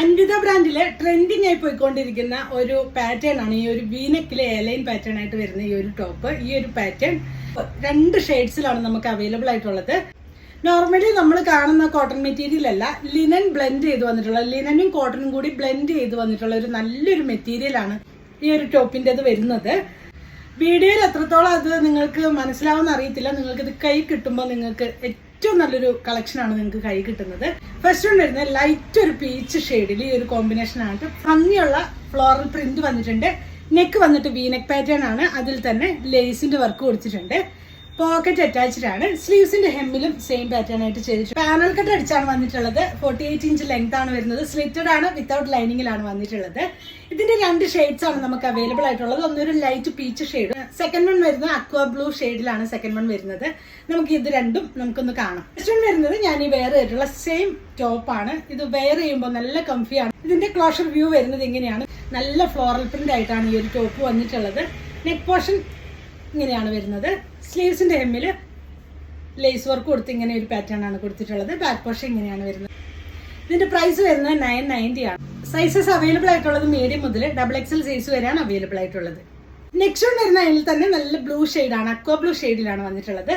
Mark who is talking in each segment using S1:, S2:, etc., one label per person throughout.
S1: Anvitha ബ്രാൻഡിലെ trending ആയി പോയിക്കൊണ്ടിരിക്കുന്ന ഒരു പാറ്റേൺ ആണ് ഈ ഒരു വീനക്കിലെ എലൈൻ പാറ്റേൺ ആയിട്ട് വരുന്ന ഈ ഒരു ടോപ്പ് ഈ ഒരു പാറ്റേൺ രണ്ട് ഷെയ്ഡ്സിലാണ് നമുക്ക് അവൈലബിൾ ആയിട്ടുള്ളത്. നോർമലി നമ്മൾ കാണുന്ന കോട്ടൺ മെറ്റീരിയൽ അല്ല ലിനൻ ബ്ലെൻഡ് ചെയ്ത് വന്നിട്ടുള്ള ലിനനും കോട്ടണും കൂടി ബ്ലെൻഡ് ചെയ്ത് വന്നിട്ടുള്ള ഒരു നല്ലൊരു മെറ്റീരിയൽ ആണ് ഈ ഒരു ടോപ്പിന്റെത് വരുന്നത്. വീഡിയോയിൽ എത്രത്തോളം അത് നിങ്ങൾക്ക് മനസ്സിലാവുമെന്ന് അറിയത്തില്ല. നിങ്ങൾക്ക് ഇത് കൈ കിട്ടുമ്പോൾ നിങ്ങൾക്ക് ഏറ്റവും നല്ലൊരു കളക്ഷനാണ് നിങ്ങൾക്ക് കൈ കിട്ടുന്നത്. ഫസ്റ്റ് വൺ വരുന്നത് ലൈറ്റ് ഒരു പീച്ച് ഷെയ്ഡിൽ ഈ ഒരു കോമ്പിനേഷൻ ആണ്. ഭംഗിയുള്ള ഫ്ലോറൽ പ്രിന്റ് വന്നിട്ടുണ്ട്. നെക്ക് വന്നിട്ട് വീനെക്ക് പാറ്റേൺ ആണ്. അതിൽ തന്നെ ലേസിന്റെ വർക്ക് കൊടുത്തിട്ടുണ്ട്. പോക്കറ്റ് അറ്റാച്ച്ഡ് ആണ്. സ്ലീവ്സിന്റെ ഹെമ്മിലും സെയിം പാറ്റേൺ ആയിട്ട് ചെയ്തിട്ടുണ്ട്. പാനൽ കട്ട് അടിച്ചാണ് വന്നിട്ടുള്ളത്. ഫോർട്ടി എയ്റ്റ് ഇഞ്ച് ലെങ്ത് ആണ് വരുന്നത്. സ്ലിറ്റഡ് ആണ് വിത്തൗട്ട് ലൈനിങ്ങിലാണ് വന്നിട്ടുള്ളത്. ഇതിന്റെ രണ്ട് ഷെയ്ഡ്സ് ആണ് നമുക്ക് അവൈലബിൾ ആയിട്ടുള്ളത്. ഒന്നൊരു light peach shade second one വരുന്നത് അക്വ ബ്ലൂ ഷെയ്ഡിലാണ് സെക്കൻഡ് വൺ വരുന്നത്. നമുക്ക് ഇത് രണ്ടും നമുക്കൊന്ന് കാണാം. ഫസ്റ്റ് വൺ വരുന്നത് ഞാൻ ഈ വെയർ ചെയ്തിട്ടുള്ള സെയിം ടോപ്പ് ആണ്. ഇത് വെയർ ചെയ്യുമ്പോൾ നല്ല കംഫിയാണ് ഇതിന്റെ ക്ലോഷർ വ്യൂ വരുന്നത് ഇങ്ങനെയാണ്. നല്ല ഫ്ലോറൽ പ്രിന്റ് ആയിട്ടാണ് ഈ ഒരു ടോപ്പ് വന്നിട്ടുള്ളത്. നെക്ക് പോർഷൻ ഇങ്ങനെയാണ് വരുന്നത്. സ്ലീവ്സിന്റെ എമ്മിൽ ലേസ് വർക്ക് കൊടുത്ത് ഇങ്ങനെ ഒരു പാറ്റേൺ ആണ് കൊടുത്തിട്ടുള്ളത്. ബാക്ക് പോർഷൻ ഇങ്ങനെയാണ് വരുന്നത്. ഇതിന്റെ പ്രൈസ് വരുന്നത് നയൻ നയന്റി ആണ്. സൈസസ് അവൈലബിൾ ആയിട്ടുള്ളത് മീഡിയം മുതൽ ഡബിൾ എക്സൽ സൈസ് വരെയാണ് അവൈലബിൾ ആയിട്ടുള്ളത്. നെക്സ്റ്റ് വൺ വരുന്ന അതിൽ തന്നെ നല്ല ബ്ലൂ ആണ്. അക്വ ബ്ലൂ ഷെയ്ഡിലാണ് വന്നിട്ടുള്ളത്.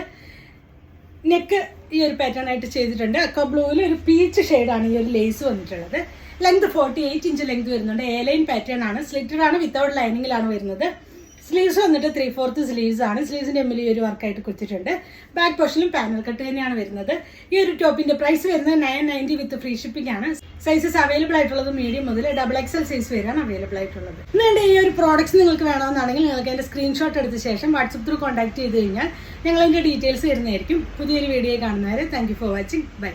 S1: നെക്ക് ഈ ഒരു പാറ്റേൺ ആയിട്ട് ചെയ്തിട്ടുണ്ട്. അക്വ ബ്ലൂവിൽ ഒരു പീച്ച് ഷെയ്ഡാണ് ഈ ഒരു ലേസ് വന്നിട്ടുള്ളത്. Length forty eight inch length വരുന്നുണ്ട്. എ ലൈൻ പാറ്റേൺ ആണ്. സ്ലിറ്റഡ് ആണ്. വിത്തൗട്ട് ലൈനിങ്ങിലാണ് വരുന്നത്. സ്ലീവ്സ് വന്നിട്ട് ത്രീ ഫോർത്ത് സ്ലീവ്സ് ആണ്. സ്ലീവ്സിന്റെ എമ്മിൽ ഈ ഒരു വർക്കായിട്ട് കൊടുത്തിട്ടുണ്ട് ബാക്ക് പോർഷനിലും പാനൽ കട്ട് തന്നെയാണ് വരുന്നത്. ഈ ഒരു ടോപ്പിന്റെ പ്രൈസ് വരുന്നത് nine ninety with free shipping ആണ്. സൈസസ് അവൈലബിൾ ആയിട്ടുള്ളത് മീഡിയം മുതൽ ഡബിൾ എക്സൽ സൈസ് വരെയാണ് അവൈലബിൾ ആയിട്ടുള്ളത്. ഇന്ന് ഈ ഒരു പ്രോഡക്റ്റ്സ് നിങ്ങൾക്ക് വേണമെന്നാണെങ്കിൽ നിങ്ങൾക്ക് അതിന്റെ സ്ക്രീൻഷോട്ട് എടുത്ത ശേഷം വാട്സപ്പ് ത്രൂ കോൺടാക്ട് ചെയ്ത് കഴിഞ്ഞാൽ ഞങ്ങൾ അതിന്റെ ഡീറ്റെയിൽസ് തരുന്നതായിരിക്കും. പുതിയൊരു വീഡിയോ കാണുന്നവരെ താങ്ക് ഫോർ വാച്ചിങ് ബൈ